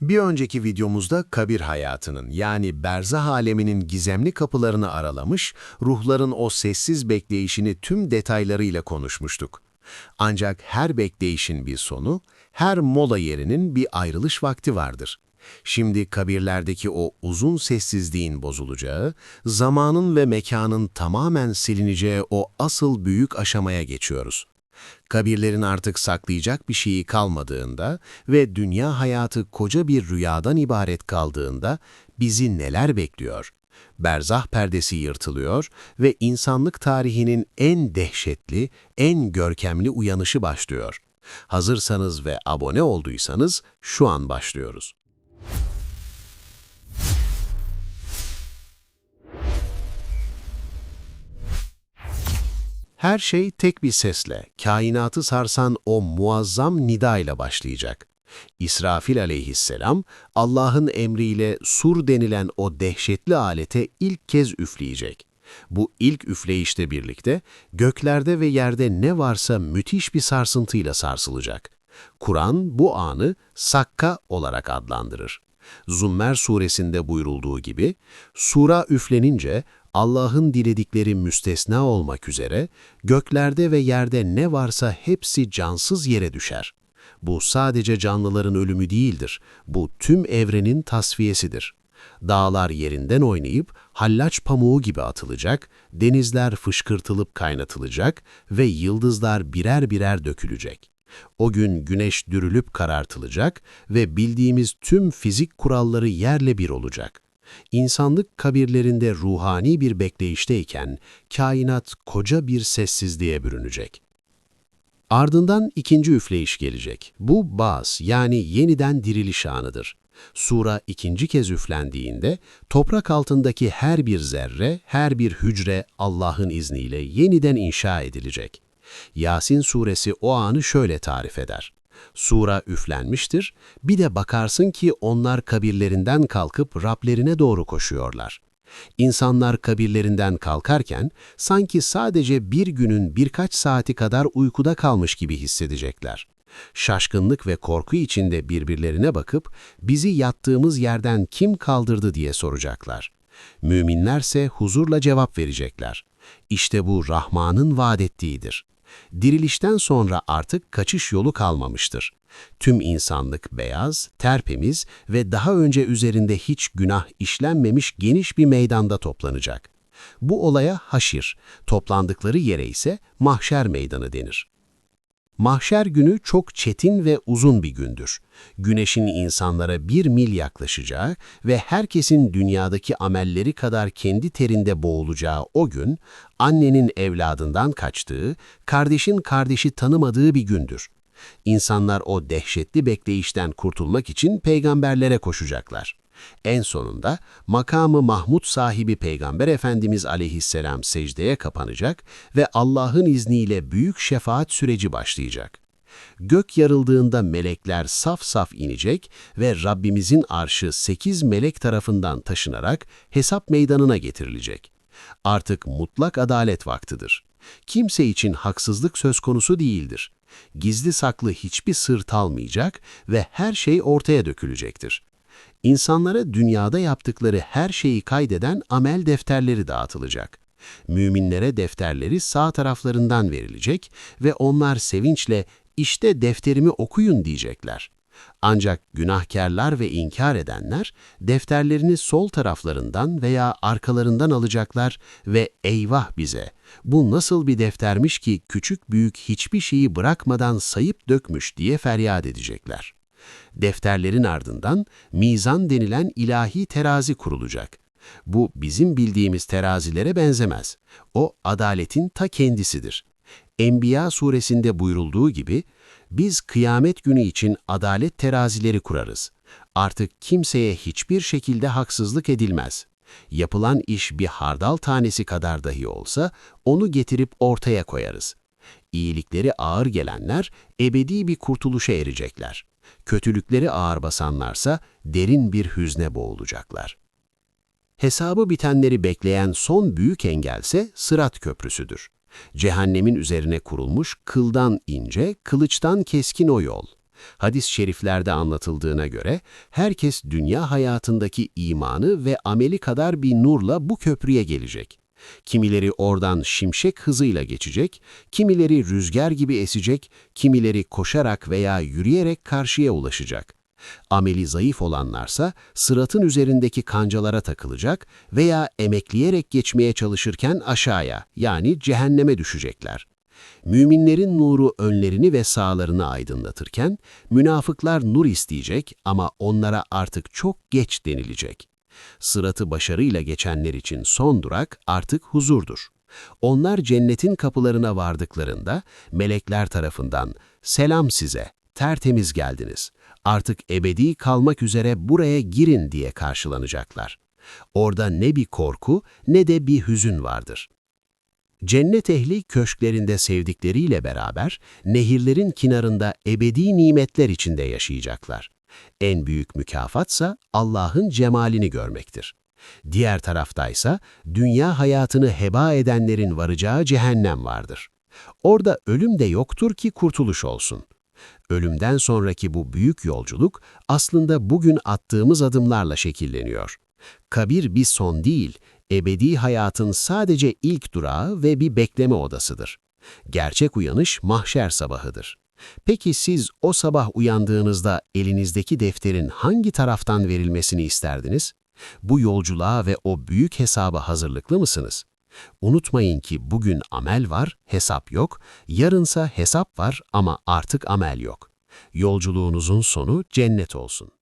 Bir önceki videomuzda kabir hayatının yani berzah aleminin gizemli kapılarını aralamış, ruhların o sessiz bekleyişini tüm detaylarıyla konuşmuştuk. Ancak her bekleyişin bir sonu, her mola yerinin bir ayrılış vakti vardır. Şimdi kabirlerdeki o uzun sessizliğin bozulacağı, zamanın ve mekanın tamamen silineceği o asıl büyük aşamaya geçiyoruz. Kabirlerin artık saklayacak bir şeyi kalmadığında ve dünya hayatı koca bir rüyadan ibaret kaldığında bizi neler bekliyor? Berzah perdesi yırtılıyor ve insanlık tarihinin en dehşetli, en görkemli uyanışı başlıyor. Hazırsanız ve abone olduysanız şu an başlıyoruz. Her şey tek bir sesle, kainatı sarsan o muazzam nida ile başlayacak. İsrafil aleyhisselam, Allah'ın emriyle sur denilen o dehşetli alete ilk kez üfleyecek. Bu ilk üfleyişte birlikte göklerde ve yerde ne varsa müthiş bir sarsıntıyla sarsılacak. Kur'an bu anı sakka olarak adlandırır. Zummer suresinde buyurulduğu gibi, sura üflenince Allah'ın diledikleri müstesna olmak üzere göklerde ve yerde ne varsa hepsi cansız yere düşer. Bu sadece canlıların ölümü değildir, bu tüm evrenin tasfiyesidir. Dağlar yerinden oynayıp hallaç pamuğu gibi atılacak, denizler fışkırtılıp kaynatılacak ve yıldızlar birer birer dökülecek. O gün güneş dürülüp karartılacak ve bildiğimiz tüm fizik kuralları yerle bir olacak. İnsanlık kabirlerinde ruhani bir bekleyişteyken, kainat koca bir sessizliğe bürünecek. Ardından ikinci üfleyiş gelecek. Bu baz yani yeniden diriliş anıdır. Sura ikinci kez üflendiğinde toprak altındaki her bir zerre, her bir hücre Allah'ın izniyle yeniden inşa edilecek. Yasin suresi o anı şöyle tarif eder. Sura üflenmiştir, bir de bakarsın ki onlar kabirlerinden kalkıp Rablerine doğru koşuyorlar. İnsanlar kabirlerinden kalkarken sanki sadece bir günün birkaç saati kadar uykuda kalmış gibi hissedecekler. Şaşkınlık ve korku içinde birbirlerine bakıp bizi yattığımız yerden kim kaldırdı diye soracaklar. Müminlerse huzurla cevap verecekler. İşte bu Rahman'ın vaad ettiğidir dirilişten sonra artık kaçış yolu kalmamıştır. Tüm insanlık beyaz, terpemiz ve daha önce üzerinde hiç günah işlenmemiş geniş bir meydanda toplanacak. Bu olaya haşir, toplandıkları yere ise mahşer meydanı denir. Mahşer günü çok çetin ve uzun bir gündür. Güneşin insanlara bir mil yaklaşacağı ve herkesin dünyadaki amelleri kadar kendi terinde boğulacağı o gün, annenin evladından kaçtığı, kardeşin kardeşi tanımadığı bir gündür. İnsanlar o dehşetli bekleyişten kurtulmak için peygamberlere koşacaklar. En sonunda makamı Mahmud sahibi Peygamber Efendimiz aleyhisselam secdeye kapanacak ve Allah'ın izniyle büyük şefaat süreci başlayacak. Gök yarıldığında melekler saf saf inecek ve Rabbimizin arşı sekiz melek tarafından taşınarak hesap meydanına getirilecek. Artık mutlak adalet vaktidir. Kimse için haksızlık söz konusu değildir. Gizli saklı hiçbir sır kalmayacak ve her şey ortaya dökülecektir. İnsanlara dünyada yaptıkları her şeyi kaydeden amel defterleri dağıtılacak. Müminlere defterleri sağ taraflarından verilecek ve onlar sevinçle işte defterimi okuyun diyecekler. Ancak günahkarlar ve inkar edenler defterlerini sol taraflarından veya arkalarından alacaklar ve eyvah bize, bu nasıl bir deftermiş ki küçük büyük hiçbir şeyi bırakmadan sayıp dökmüş diye feryat edecekler. Defterlerin ardından mizan denilen ilahi terazi kurulacak. Bu bizim bildiğimiz terazilere benzemez. O adaletin ta kendisidir. Enbiya suresinde buyurulduğu gibi, biz kıyamet günü için adalet terazileri kurarız. Artık kimseye hiçbir şekilde haksızlık edilmez. Yapılan iş bir hardal tanesi kadar dahi olsa onu getirip ortaya koyarız. İyilikleri ağır gelenler ebedi bir kurtuluşa erecekler kötülükleri ağır basanlarsa derin bir hüzne boğulacaklar. Hesabı bitenleri bekleyen son büyük engelse Sırat Köprüsüdür. Cehennemin üzerine kurulmuş kıldan ince, kılıçtan keskin o yol. Hadis-i şeriflerde anlatıldığına göre herkes dünya hayatındaki imanı ve ameli kadar bir nurla bu köprüye gelecek. Kimileri oradan şimşek hızıyla geçecek, kimileri rüzgar gibi esecek, kimileri koşarak veya yürüyerek karşıya ulaşacak. Ameli zayıf olanlarsa sıratın üzerindeki kancalara takılacak veya emekleyerek geçmeye çalışırken aşağıya yani cehenneme düşecekler. Müminlerin nuru önlerini ve sağlarını aydınlatırken, münafıklar nur isteyecek ama onlara artık çok geç denilecek. Sıratı başarıyla geçenler için son durak artık huzurdur. Onlar cennetin kapılarına vardıklarında melekler tarafından "Selam size, tertemiz geldiniz. Artık ebedi kalmak üzere buraya girin." diye karşılanacaklar. Orada ne bir korku ne de bir hüzün vardır. Cennet ehli köşklerinde sevdikleriyle beraber nehirlerin kenarında ebedi nimetler içinde yaşayacaklar. En büyük mükafatsa Allah'ın cemalini görmektir. Diğer taraftaysa dünya hayatını heba edenlerin varacağı cehennem vardır. Orada ölüm de yoktur ki kurtuluş olsun. Ölümden sonraki bu büyük yolculuk aslında bugün attığımız adımlarla şekilleniyor. Kabir bir son değil, ebedi hayatın sadece ilk durağı ve bir bekleme odasıdır. Gerçek uyanış mahşer sabahıdır. Peki siz o sabah uyandığınızda elinizdeki defterin hangi taraftan verilmesini isterdiniz? Bu yolculuğa ve o büyük hesaba hazırlıklı mısınız? Unutmayın ki bugün amel var, hesap yok, yarınsa hesap var ama artık amel yok. Yolculuğunuzun sonu cennet olsun.